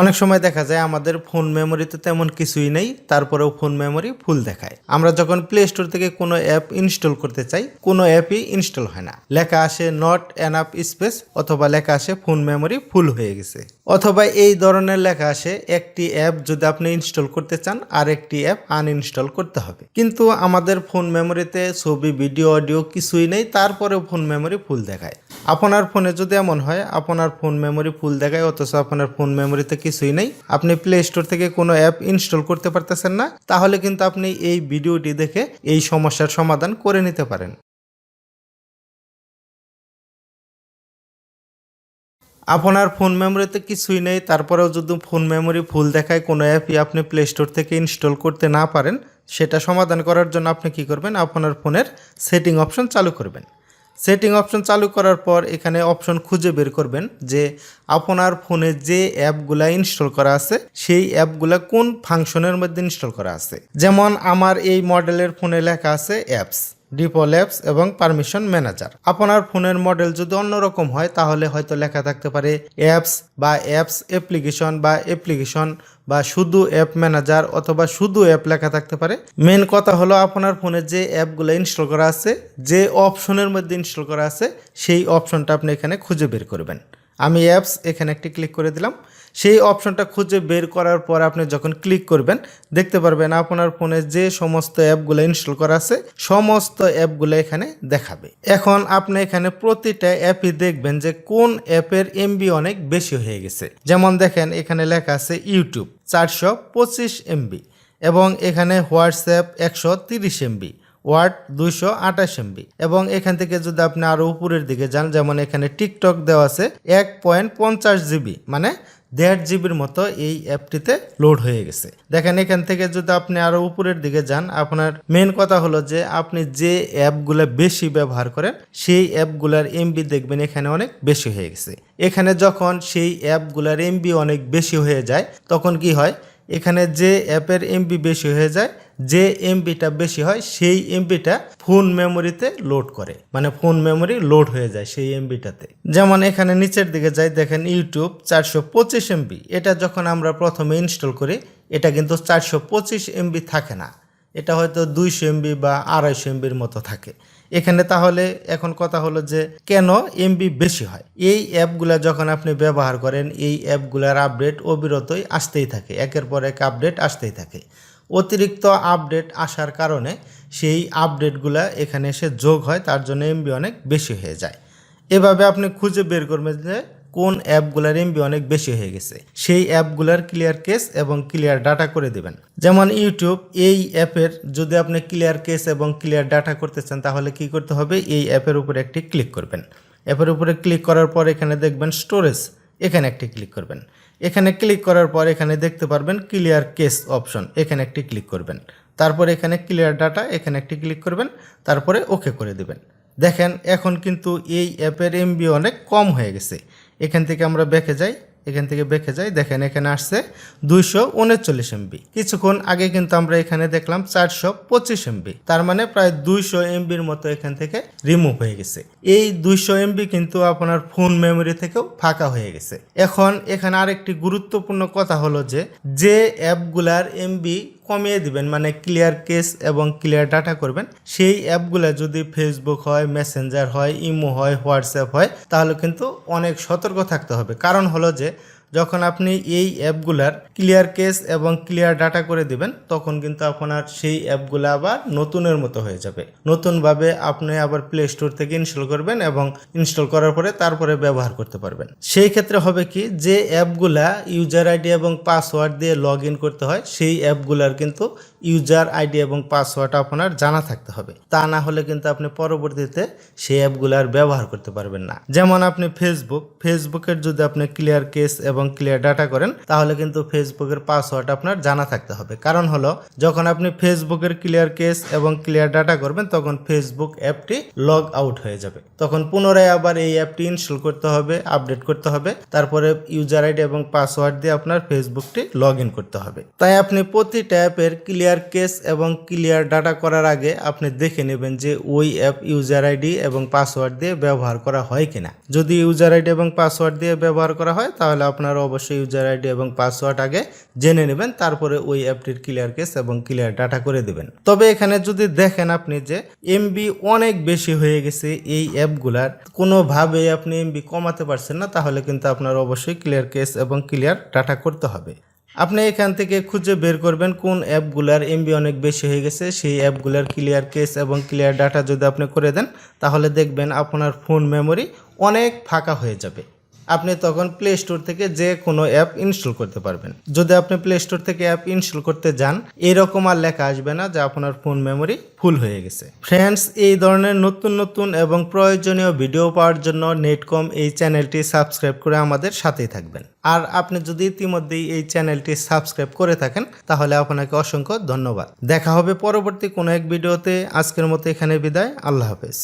অনেক সময় দেখা যায় আমাদের ফোন মেমোরিতে তেমন কিছুই নেই, তারপরেও ফোন মেমোরি ফুল দেখায়। আমরা যখন প্লে স্টোর থেকে কোনো অ্যাপ ইনস্টল করতে চাই, কোনো অ্যাপই ইনস্টল হয় না। লেখা আসে নট এনাফ স্পেস অথবা লেখা আসে ফোন মেমোরি ফুল হয়ে গেছে। অথবা এই ধরনের লেখা আসে একটি অ্যাপ যদি আপনি ইনস্টল করতে চান আর একটি অ্যাপ আনইনস্টল করতে হবে। কিন্তু আমাদের ফোন মেমোরিতে ছবি ভিডিও অডিও কিছুই নেই, তারপরেও ফোন মেমোরি ফুল দেখায়। আপনার ফোনে যদি এমন হয়, আপনার ফোন মেমোরি ফুল দেখায়, অথচ আপনার ফোন মেমোরিতে কিছুই নেই। আপনি প্লে স্টোর থেকে কোনো অ্যাপ ইনস্টল করতে পারতেছেন না, তাহলে কিন্তু আপনি এই ভিডিওটি দেখে এই সমস্যার সমাধান করে নিতে পারেন। আপনার ফোন মেমোরিতে কিছুই নেই, তারপরেও যদি ফোন মেমোরি ফুল দেখায়, কোনো অ্যাপই আপনি প্লে স্টোর থেকে ইনস্টল করতে না পারেন, সেটা সমাধান করার জন্য আপনি কি করবেন? আপনার ফোনের সেটিং অপশন চালু করবেন। সেটিং অপশন চালু করার পর এখানে অপশন খুঁজে বের করবেন যে আপনার ফোনে যে অ্যাপগুলা ইনস্টল করা আছে, সেই অ্যাপগুলা কোন ফাংশনের মধ্যে ইনস্টল করা আছে? যেমন আমার এই মডেলের ফোনে লেখা আছে অ্যাপস ডিপল অ্যাপস এবং পারমিশন ম্যানেজার। আপনার ফোনের মডেল যদি অন্যরকম হয়, তাহলে হয়তো লেখা থাকতে পারে অ্যাপস বা অ্যাপস অ্যাপ্লিকেশন বা অ্যাপ্লিকেশন বা শুধু অ্যাপ ম্যানেজার অথবা শুধু অ্যাপ লেখা থাকতে পারে। মেন কথা হলো আপনার ফোনে যে অ্যাপগুলো ইনস্টল করা আছে, যে অপশনের মধ্যে ইনস্টল করা আছে, সেই অপশনটা আপনি এখানে খুঁজে বের করবেন। আমি অ্যাপস এখানে একটি ক্লিক করে দিলাম। সেই অপশনটা খুঁজে বের করার পর আপনি যখন ক্লিক করবেন, দেখতে পারবেন আপনার ফোনে যে সমস্ত অ্যাপগুলো ইনস্টল করা আছে, সমস্ত অ্যাপগুলো এখানে দেখাবে। এখন আপনি এখানে প্রতিটা অ্যাপই দেখবেন যে কোন অ্যাপের এমবি অনেক বেশি হয়ে গেছে। যেমন দেখেন, এখানে লেখা আছে ইউটিউব চারশো পঁচিশ এমবি এবং এখানে হোয়াটসঅ্যাপ একশো তিরিশ এমবি ওয়ার্ড দুইশো আঠাশ এমবি। এবং এখান থেকে যদি আপনি আরও উপরের দিকে যান, যেমন এখানে টিকটক দেওয়া আছে, এক পয়েন্ট পঞ্চাশ জিবি মানে দেড় জিবির মতো এই অ্যাপটিতে লোড হয়ে গেছে। দেখেন, এখান থেকে যদি আপনি আরও উপরের দিকে যান, আপনার মেন কথা হলো যে, আপনি যে অ্যাপগুলো বেশি ব্যবহার করেন, সেই অ্যাপগুলার এমবি দেখবেন এখানে অনেক বেশি হয়ে গেছে। এখানে যখন সেই অ্যাপগুলার এমবি অনেক বেশি হয়ে যায়, তখন কি হয়? এখানে যে অ্যাপের এমবি বেশি হয়ে যায়, যে এমবিটা বেশি হয়, সেই এমবিটা ফোন মেমোরিতে লোড করে। মানে ফোন মেমোরি লোড হয়ে যায় সেই এমবিটাতে যেমন এখানে নিচের দিকে যাই, দেখেন ইউটিউব চারশো পঁচিশ এমবি এটা যখন আমরা প্রথমে ইনস্টল করি, এটা কিন্তু চারশো পঁচিশ এমবি থাকে না। এটা হয়তো দুইশো এমবি বা আড়াইশো এমবির মতো থাকে। এখানে তাহলে এখন কথা হলো যে কেন এমবি বেশি হয়? এই অ্যাপগুলা যখন আপনি ব্যবহার করেন, এই অ্যাপগুলার আপডেট অবিরতই আসতেই থাকে। একের পর এক আপডেট আসতেই থাকে। অতিরিক্ত আপডেট আসার কারণে সেই আপডেটগুলা এখানে এসে যোগ হয়, তার জন্য এমবি অনেক বেশি হয়ে যায়। এভাবে আপনি খুঁজে বের করবেন যে কোন অ্যাপগুলার এমবি অনেক বেশি হয়ে গেছে, সেই অ্যাপগুলার ক্লিয়ার কেস এবং ক্লিয়ার ডাটা করে দিবেন। যেমন ইউটিউব এই অ্যাপের যদি আপনি ক্লিয়ার কেস এবং ক্লিয়ার ডাটা করতে চান, তাহলে কি করতে হবে? এই অ্যাপের উপরে একটি ক্লিক করবেন। অ্যাপের উপরে ক্লিক করার পর এখানে দেখবেন স্টোরেজ এখানে একটি ক্লিক করবেন। এখানে ক্লিক করার পর এখানে দেখতে পারবেন ক্লিয়ার কেস অপশন এখানে একটি ক্লিক করবেন। তারপরে এখানে ক্লিয়ার ডাটা এখানে একটি ক্লিক করবেন। তারপরে ওকে করে দেবেন। দেখেন, এখন কিন্তু এই অ্যাপের এমবি অনেক কম হয়ে গেছে। এখান থেকে আমরা বেঁকে যাই, এখান থেকে বেঁকে যাই। দেখেন, এখানে আসছে দুইশো উনচল্লিশ এমবি। কিছুক্ষণ আগে কিন্তু আমরা এখানে দেখলাম চারশো পঁচিশ এমবি। তার মানে প্রায় দুইশো এমবির মতো এখান থেকে রিমুভ হয়ে গেছে। এই দুইশো এমবি কিন্তু আপনার ফোন মেমোরি থেকেও ফাঁকা হয়ে গেছে। এখন এখানে আরেকটি গুরুত্বপূর্ণ কথা হলো যে যে অ্যাপগুলার এমবি কমিয়ে দিবেন মানে ক্লিয়ার কেস এবং ক্লিয়ার ডাটা করবেন। সেই অ্যাপগুলো যদি ফেসবুক হয় মেসেঞ্জার হয় ইমো হয় হোয়াটসঅ্যাপ হয়, তাহলে কিন্তু অনেক সতর্ক থাকতে হবে। কারণ হলো যে যখন আপনি এই অ্যাপগুলার ক্লিয়ার কেস এবং ক্লিয়ার ডাটা করে দিবেন, তখন কিন্তু আপনার সেই অ্যাপগুলো আবার নতুনের মতো হয়ে যাবে। নতুনভাবে আপনি আবার প্লে স্টোর থেকে ইনস্টল করবেন এবং ইনস্টল করার পরে তারপরে ব্যবহার করতে পারবেন। সেই ক্ষেত্রে হবে কি, যে অ্যাপগুলা ইউজার আইডি এবং পাসওয়ার্ড দিয়ে লগ করতে হয়, সেই অ্যাপগুলার কিন্তু ইউজার আইডি এবং পাসওয়ার্ড আপনার জানা থাকতে হবে। তা না হলে কিন্তু আপনি পরবর্তীতে সেই অ্যাপগুলার ব্যবহার করতে পারবেন না। যেমন আপনি ফেসবুক ফেসবুকের যদি আপনি ক্লিয়ার কেস এবং ক্লিয়ার ডাটা করেন, তাহলে কিন্তু ফেসবুকের পাসওয়ার্ড আপনার জানা থাকতে হবে। কারণ হলো, যখন আপনি ফেসবুকের ক্লিয়ার কেস এবং ক্লিয়ার ডাটা করবেন, তখন ফেসবুক অ্যাপটি লগ আউট হয়ে যাবে। তখন পুনরায় আবার এই অ্যাপটি ইনস্টল করতে হবে আপডেট করতে হবে। তারপরে ইউজার আইডি এবং পাসওয়ার্ড দিয়ে আপনার ফেসবুকটি লগ করতে হবে। তাই আপনি প্রতিটা অ্যাপের ক্লিয়ার ক্লিয়ার কেস এবং ক্লিয়ার ডাটা করার আগে আপনি দেখে নেবেন যে ওই অ্যাপ ইউজার আইডি এবং পাসওয়ার্ড দিয়ে ব্যবহার করা হয় কিনা। যদি ইউজার আইডি এবং পাসওয়ার্ড দিয়ে ব্যবহার করা হয়, তাহলে আপনারা অবশ্যই ইউজার আইডি এবং পাসওয়ার্ড আগে জেনে নেবেন, তারপরে ওই অ্যাপটির ক্লিয়ার কেস এবং ক্লিয়ার ডাটা করে দেবেন। তবে এখানে যদি দেখেন আপনি যে এমবি অনেক বেশি হয়ে গেছে এই অ্যাপগুলার, কোনোভাবেই আপনি এমবি কমাতে পারছেন না, তাহলে কিন্তু আপনার অবশ্যই ক্লিয়ার কেস এবং ক্লিয়ার ডাটা করতে হবে। আপনি এখান থেকে খুঁজে বের করবেন কোন অ্যাপগুলার এমবি অনেক বেশি হয়ে গেছে, সেই অ্যাপগুলার ক্লিয়ার কেস এবং ক্লিয়ার ডাটা যদি আপনি করে দেন, তাহলে দেখবেন আপনার ফোন মেমোরি অনেক ফাঁকা হয়ে যাবে। আপনি তখন প্লে স্টোর থেকে যে কোনো অ্যাপ ইনস্টল করতে পারবেন। যদি আপনি প্লে স্টোর থেকে অ্যাপ ইনস্টল করতে যান, এরকম আর লেখা আসবে না যে আপনার ফোন মেমোরি ফুল হয়ে গেছে। ফ্রেন্ডস এই ধরনের নতুন নতুন এবং প্রয়োজনীয় ভিডিও পাওয়ার জন্য নেটকম এই চ্যানেলটি সাবস্ক্রাইব করে আমাদের সাথেই থাকবেন। আর আপনি যদি ইতিমধ্যেই এই চ্যানেলটি সাবস্ক্রাইব করে থাকেন, তাহলে আপনাকে অসংখ্য ধন্যবাদ। দেখা হবে পরবর্তী কোনো এক ভিডিওতে আজকের মতো এখানে বিদায়। আল্লাহ হাফেজ।